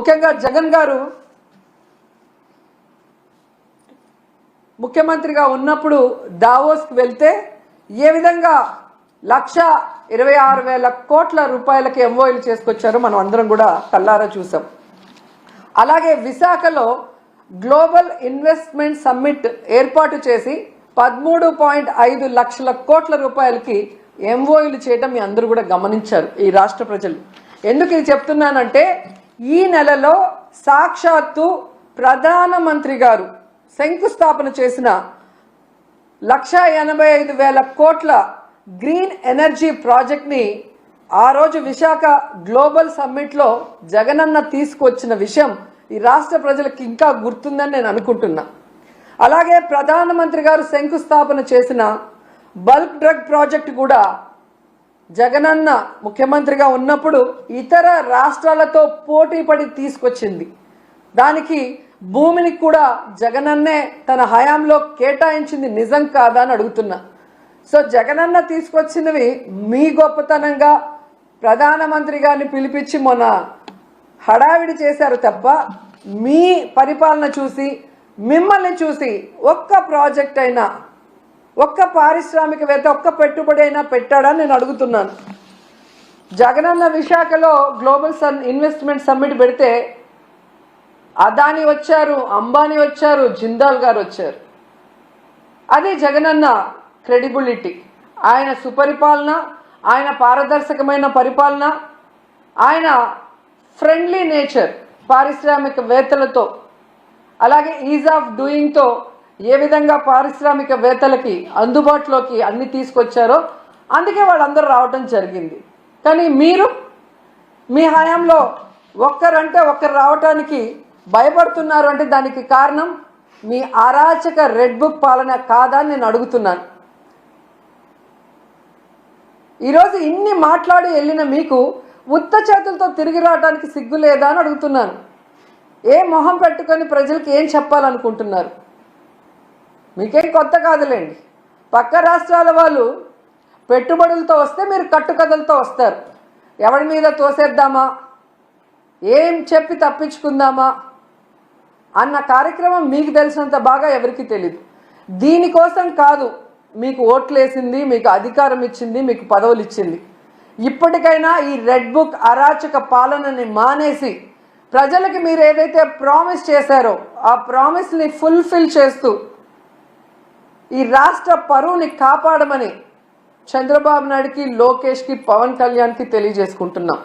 ముఖ్యంగా జగన్ గారు ముఖ్యమంత్రిగా ఉన్నప్పుడు దావోస్కి వెళ్తే ఏ విధంగా లక్ష ఇరవై ఆరు వేల కోట్ల రూపాయలకి ఎంఓఎలు చేసుకొచ్చారో మనం అందరం కూడా కల్లారా చూసాం. అలాగే విశాఖలో గ్లోబల్ ఇన్వెస్ట్మెంట్ సమ్మిట్ ఏర్పాటు చేసి పదమూడు పాయింట్ ఐదు లక్షల కోట్ల రూపాయలకి ఎంఓఈలు చేయటం మీ అందరూ కూడా గమనించారు ఈ రాష్ట్ర ప్రజలు. ఎందుకు ఇది చెప్తున్నానంటే ఈ నెలలో సాక్షాత్తు ప్రధానమంత్రి గారు శంకుస్థాపన చేసిన లక్ష ఎనభై ఐదు వేల కోట్ల గ్రీన్ ఎనర్జీ ప్రాజెక్ట్ని ఆ రోజు విశాఖ గ్లోబల్ సమ్మిట్లో జగనన్న తీసుకొచ్చిన విషయం ఈ రాష్ట్ర ప్రజలకు ఇంకా గుర్తుందని నేను అనుకుంటున్నా. అలాగే ప్రధానమంత్రి గారు శంకుస్థాపన చేసిన బల్క్ డ్రగ్ ప్రాజెక్ట్ కూడా జగనన్న ముఖ్యమంత్రిగా ఉన్నప్పుడు ఇతర రాష్ట్రాలతో పోటీ పడి తీసుకొచ్చింది. దానికి భూమిని కూడా జగనన్నే తన హయాంలో కేటాయించింది నిజం కాదా అని అడుగుతున్నా. సో జగనన్న తీసుకొచ్చినవి మీ గొప్పతనంగా ప్రధానమంత్రి గారిని పిలిపించి మొన్న హడావిడి చేశారు తప్ప మీ పరిపాలన చూసి మిమ్మల్ని చూసి ఒక్క ప్రాజెక్ట్ అయినా ఒక్క పారిశ్రామికవేత్త ఒక్క పెట్టుబడి అయినా పెట్టాడని నేను అడుగుతున్నాను. జగనన్న విశాఖలో గ్లోబల్ సన్ ఇన్వెస్ట్మెంట్ సమ్మిట్ పెడితే అదాని వచ్చారు అంబానీ వచ్చారు జిందాల్ గారు వచ్చారు. అది జగనన్న క్రెడిబిలిటీ. ఆయన సుపరిపాలన ఆయన పారదర్శకమైన పరిపాలన ఆయన ఫ్రెండ్లీ నేచర్ పారిశ్రామికవేత్తలతో అలాగే ఈజ్ ఆఫ్ డూయింగ్తో ఏ విధంగా పారిశ్రామికవేత్తలకి అందుబాటులోకి అన్ని తీసుకొచ్చారో అందుకే వాళ్ళందరూ రావటం జరిగింది. కానీ మీరు మీ హయాంలో ఒక్కరంటే ఒక్కరు రావటానికి భయపడుతున్నారు అంటే దానికి కారణం మీ అరాచక రెడ్ బుక్ పాలన కాదా అని నేను అడుగుతున్నాను. ఈరోజు ఇన్ని మాట్లాడి వెళ్ళిన మీకు ఉత్త చేతులతో తిరిగి రావడానికి సిగ్గు లేదా అని అడుగుతున్నాను. ఏ మొహం పెట్టుకొని ప్రజలకు ఏం చెప్పాలనుకుంటున్నారు? మీకేం కొత్త కాదులేండి. పక్క రాష్ట్రాల వాళ్ళు పెట్టుబడులతో వస్తే మీరు కట్టుకథలతో వస్తారు. ఎవరి మీద తోసేద్దామా? ఏం చెప్పి తప్పించుకుందామా? అన్న కార్యక్రమం మీకు తెలిసినంత బాగా ఎవరికి తెలియదు దీనికోసం కాదు మీకు ఓట్లేసింది మీకు అధికారం ఇచ్చింది మీకు పదవులు ఇచ్చింది. ఇప్పటికైనా ఈ రెడ్ బుక్ అరాచక పాలనని మానేసి ప్రజలకి మీరు ఏదైతే ప్రామిస్ చేశారో ఆ ప్రామిస్ని ఫుల్ఫిల్ చేస్తూ ఈ రాష్ట్ర పరువుని కాపాడమని చంద్రబాబు నాయుడికి లోకేష్కి పవన్ కళ్యాణ్కి తెలియజేసుకుంటున్నాం.